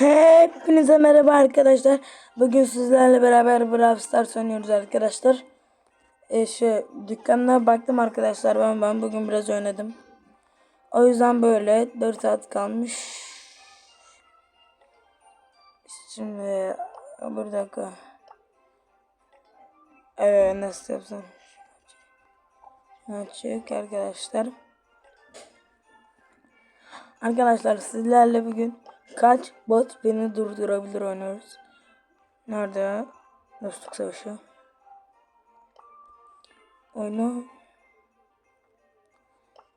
Hepinize merhaba arkadaşlar. Bugün sizlerle beraber Brawl Stars oynuyoruz arkadaşlar. E, şu dükkanına baktım arkadaşlar. Ben ben bugün biraz oynadım. O yüzden böyle 4 saat kalmış. Şimdi bir dakika. Evet nasıl yapsam? Açık arkadaşlar. Arkadaşlar sizlerle bugün kaç bot beni durdurabilir oynuyoruz. Nerede? Dostluk savaşı. Oyunu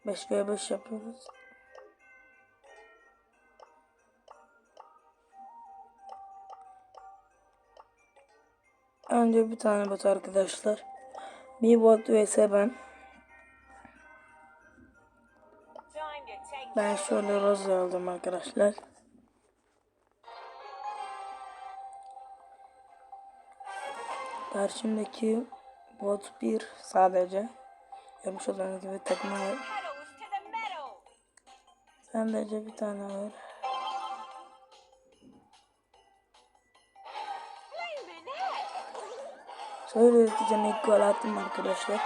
5 v 5 yapıyoruz. Önce bir tane bot arkadaşlar. Bir bot vs ben. Ben şöyle roz aldım arkadaşlar. Karşımdaki bot 1 sadece. Görmüş olduğunuz gibi takımı var. Sadece bir tane var. Şöyle üreteceğim ilk gol attım arkadaşlar.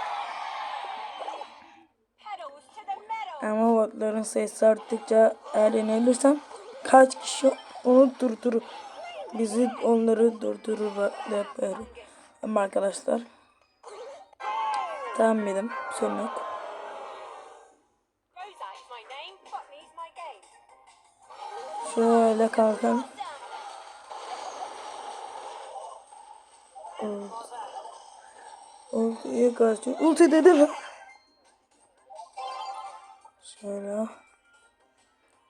Ama botların sayısı arttıkça eğer yenilirsem kaç kişi onu durdurur. Bizi onları durdurur yapar. Ama arkadaşlar. Tamam dedim. Sorun yok. Şöyle kalkalım. Ultiye karşı. Ulti dedim. Şöyle.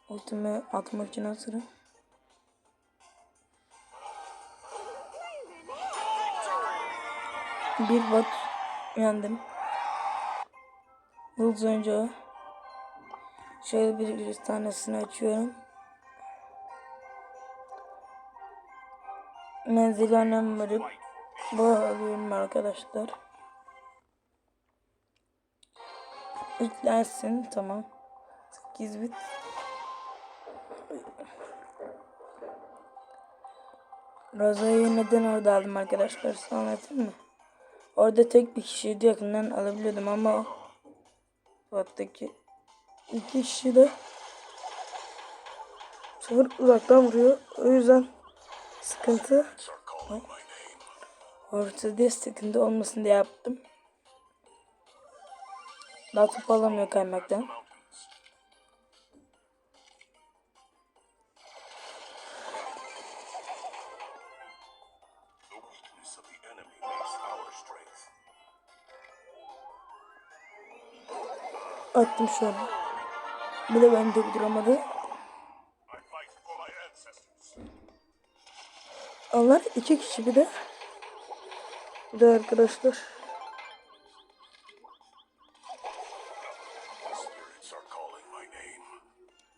Ultimi atmak için hazırım. Bir bot yendim. Yıldız oyuncağı. Şöyle bir, bir tanesini açıyorum. Menzili önem verip bu alıyorum arkadaşlar. Yüklensin tamam. 8 bit. Roza'yı neden orada aldım arkadaşlar size anlatayım mı? Orada tek bir kişiydi yakından alabiliyordum ama Bottaki iki kişi de sıfır uzaktan vuruyor. O yüzden sıkıntı ortada sıkıntı olmasın diye yaptım. Daha top alamıyor kaymaktan. Attım şu an. Bir de beni durduramadı. I fight for my ancestors. Onlar iki kişi bir de. Bir de arkadaşlar.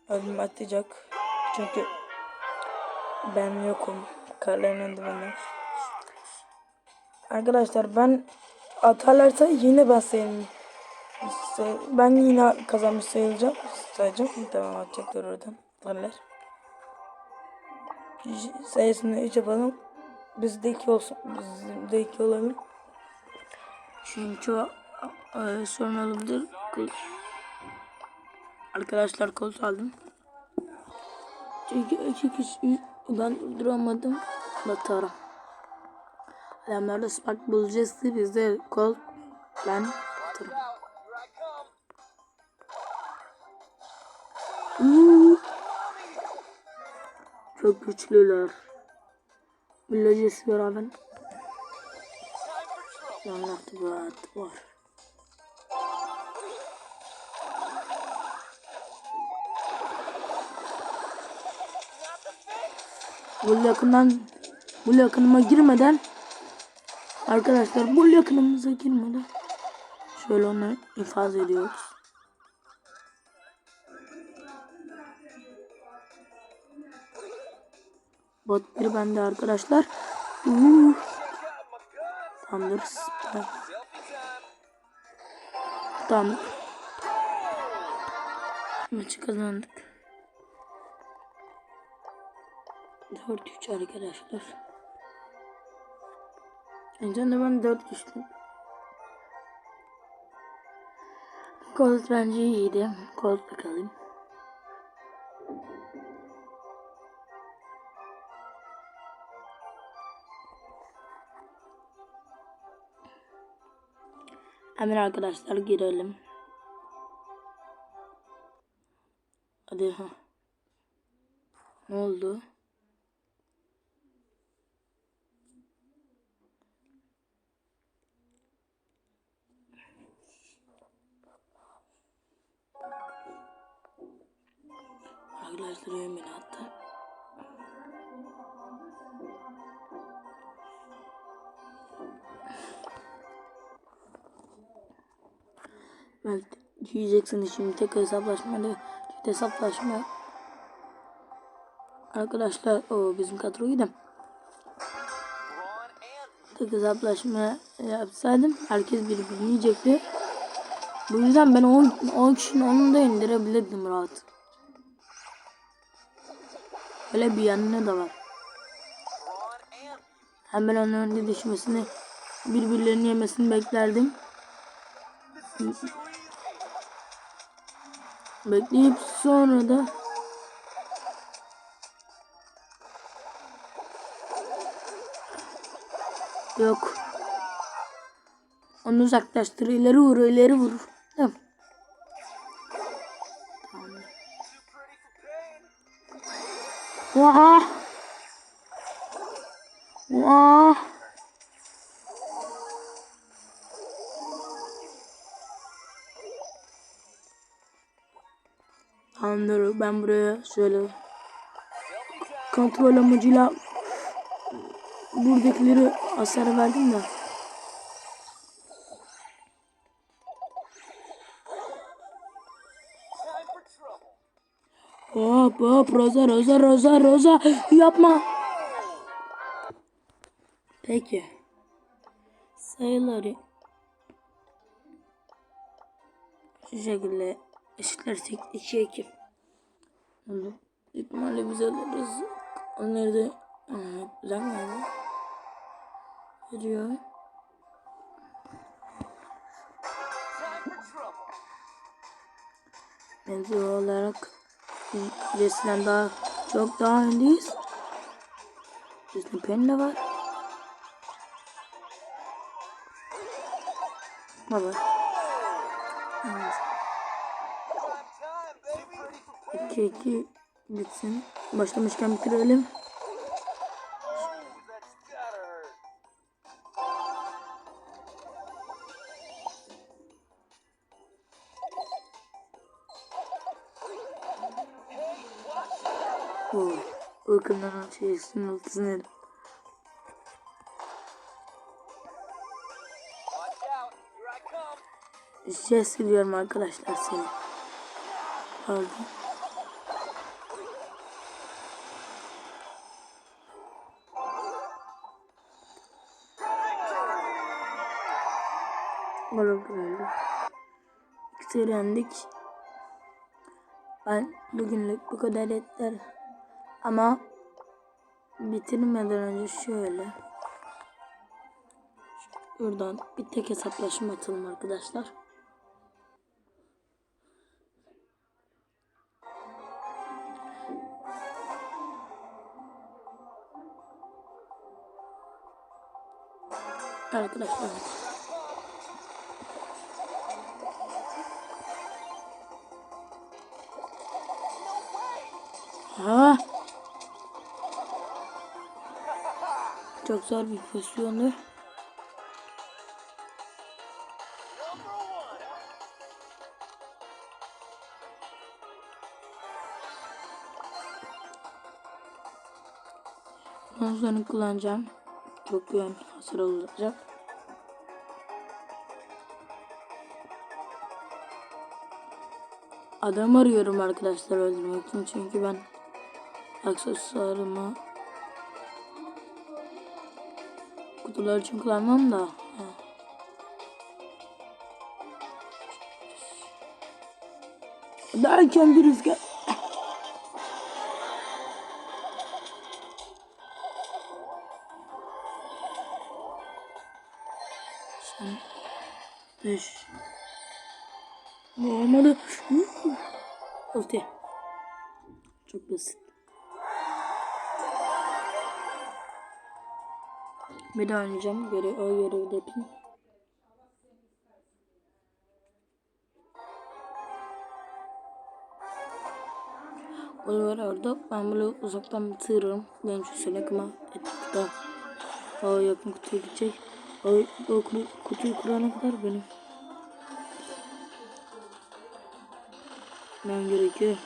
Ölüm atacak. Çünkü ben yokum. Karların benden. Arkadaşlar ben atarlarsa yine ben sayılım. Ben yine kazanmış sayılacağım. Sayacağım. Tamam atacaklar oradan. Atarlar. J- Sayısını 3 yapalım. Bizde 2 olsun. Bizde 2 olalım. Çünkü e, sorun olabilir. Arkadaşlar kol aldım. Çünkü iki kişi ben duramadım. Batara. Adamlarda spark bulacaktı. Bizde kol ben Batara. Çok güçlüler. Villagesi beraber. Yanlattı bu var. Bu yakından bu yakınıma girmeden arkadaşlar bu yakınımıza girmeden şöyle onu infaz ediyoruz. Bot bir bende arkadaşlar. Uuu. Tamamdır. Tamam. Maçı kazandık. Dört üç arkadaşlar. Önceden de ben dört düştüm. Colt bence iyiydi. Colt'la kalayım. Hemen arkadaşlar girelim. Hadi ha. Ne oldu? Arkadaşlar oyun beni Belki diyeceksiniz şimdi tek hesaplaşmayla çift hesaplaşma. Arkadaşlar o bizim kadro iyi de. Tek hesaplaşma yapsaydım herkes birbirini yiyecekti. Bu yüzden ben 10, 10 kişinin onu da indirebilirdim rahat. Öyle bir yanına da var. Hemen onun önünde düşmesini, birbirlerini yemesini beklerdim. Bekleyip sonra da Yok. Onu uzaklaştır. ileri vur, ileri vur. Tamam. Vah. Anlıyorum. Ben buraya şöyle kontrol amacıyla buradakileri hasar verdim de. Hop hop Roza Roza Roza Roza yapma. Peki. Sayıları şu şekilde eşitlersek 2'ye 2. Oldu. İhtimalle biz alırız. Onları da evet, güzel geldi. Veriyor. Bence olarak Jesse'den daha çok daha öndeyiz. Jesse'nin pen de var. Baba. 2 2 bitsin. Başlamışken bitirelim. Oo. Ilkından şeysin ultisini şey siliyorum arkadaşlar seni. Pardon. Oldu öyle. İkisi yendik. Ben bugünlük bu kadar yeter. Ama bitirmeden önce şöyle. Buradan bir tek hesaplaşma atalım arkadaşlar. Arkadaşlar. Ha. Çok zor bir pozisyondu. Ondan kullanacağım. Çok yön hasar olacak. Adam arıyorum arkadaşlar öldürmek için çünkü ben aksesuarımı kutular için kullanmam da. Ha. Derken bir rüzgar Sen düş. Bu olmadı. Altı. Çok basit. Bir daha oynayacağım. Görev, o görevi de yapayım. O var orada. Ben böyle uzaktan bitiririm. Benim şu selekma etti daha yakın kutuya gidecek. O, o ku- kutuyu kurana kadar benim. Ben gerekiyor.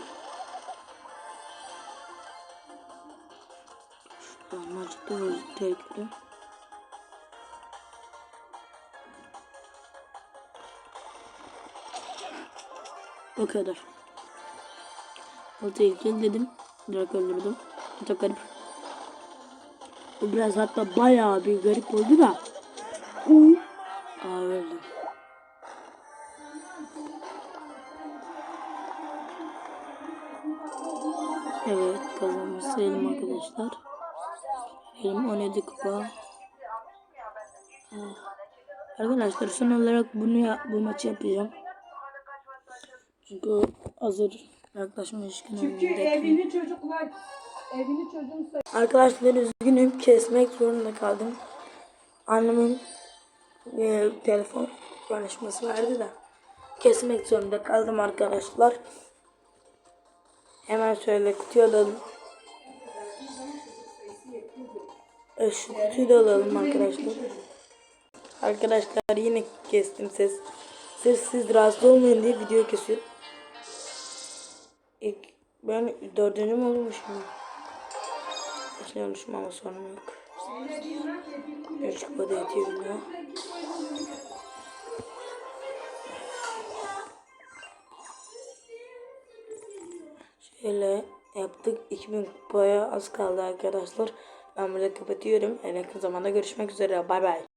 Şuradan acıktı ve tehlikeli. O kadar. O tehlikeli dedim. Direkt öldürdüm. Çok garip. Bu biraz hatta bayağı bir garip oldu da. Uuu. Aa öldüm. Evet kazanmış sayalım arkadaşlar. Benim 17 kupa. Ah. Arkadaşlar son olarak bunu ya- bu maçı yapacağım. Çünkü hazır yaklaşmışken Çünkü evini çocuklar, evini çocuğun Arkadaşlar üzgünüm kesmek zorunda kaldım. Annemin e, telefon konuşması vardı da kesmek zorunda kaldım arkadaşlar. Hemen şöyle kutuyu alalım. E, şu kutuyu da alalım arkadaşlar. Arkadaşlar yine kestim ses. Sırf siz rahatsız olmayın diye video kesiyorum. İlk, ben dördüncü mü olmuşum? Başlıyormuşum ama sorun yok. Üç kupada yetiyor bile. Şöyle yaptık. 2000 kupaya az kaldı arkadaşlar. Ben burada kapatıyorum. En yakın zamanda görüşmek üzere. Bay bay.